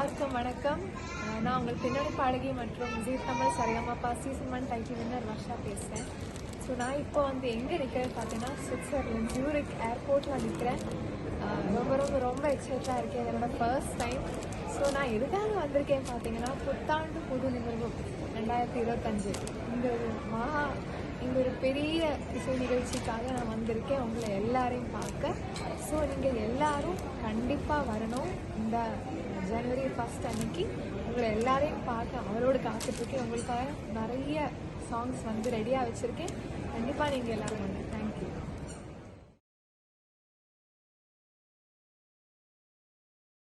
எல்லாருக்கும் வணக்கம். நான் உங்கள் பின்னணி பாடகி மற்றும் Zee Tamil சரியாமாப்பா season one title winner Varsha பேசுகிறேன் ஸோ நான் இப்போ வந்து எங்கே நிற்கிறது பார்த்தீங்கன்னா சுவிட்சர்லாந்து ஜூரிக் ஏர்போர்ட்டில் நிற்கிறேன் ரொம்ப ரொம்ப ரொம்ப எக்ஸைட்டாக இருக்கேன். என்னோடய ஃபர்ஸ்ட் டைம் ஸோ நான் எதுக்காக வந்திருக்கேன் பார்த்தீங்கன்னா புத்தாண்டு புது நிகழ்வு ரெண்டாயிரத்தி இருபத்தஞ்சு. இந்த ஒரு மகா இந்த ஒரு பெரிய இசை நிகழ்ச்சிக்காக நான் வந்திருக்கேன். உங்களை எல்லாரையும் பார்க்க. ஸோ நீங்கள் எல்லாரும் கண்டிப்பாக வரணும். இந்த ஜனவரி ஃபர்ஸ்ட் அன்னைக்கு உங்களை எல்லாரையும் பார்க்க அவரோடு காத்துட்ருக்கேன் உங்களுக்காக நிறைய சாங்ஸ் வந்து ரெடியாக வச்சுருக்கேன். கண்டிப்பாக நீங்கள் எல்லாரும் வந்து